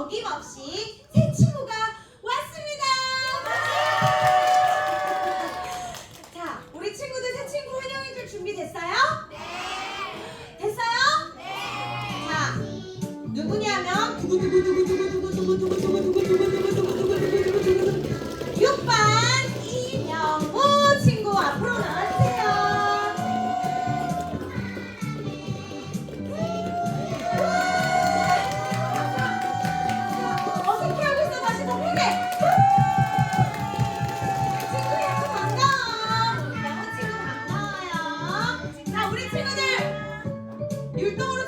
어김없이 새 친구가 왔습니다. 자, 우리 친구들 새 친구 환영해줄 준비 됐어요? 네. 됐어요? 네. 자, 누구냐면 두구두구두구 You don't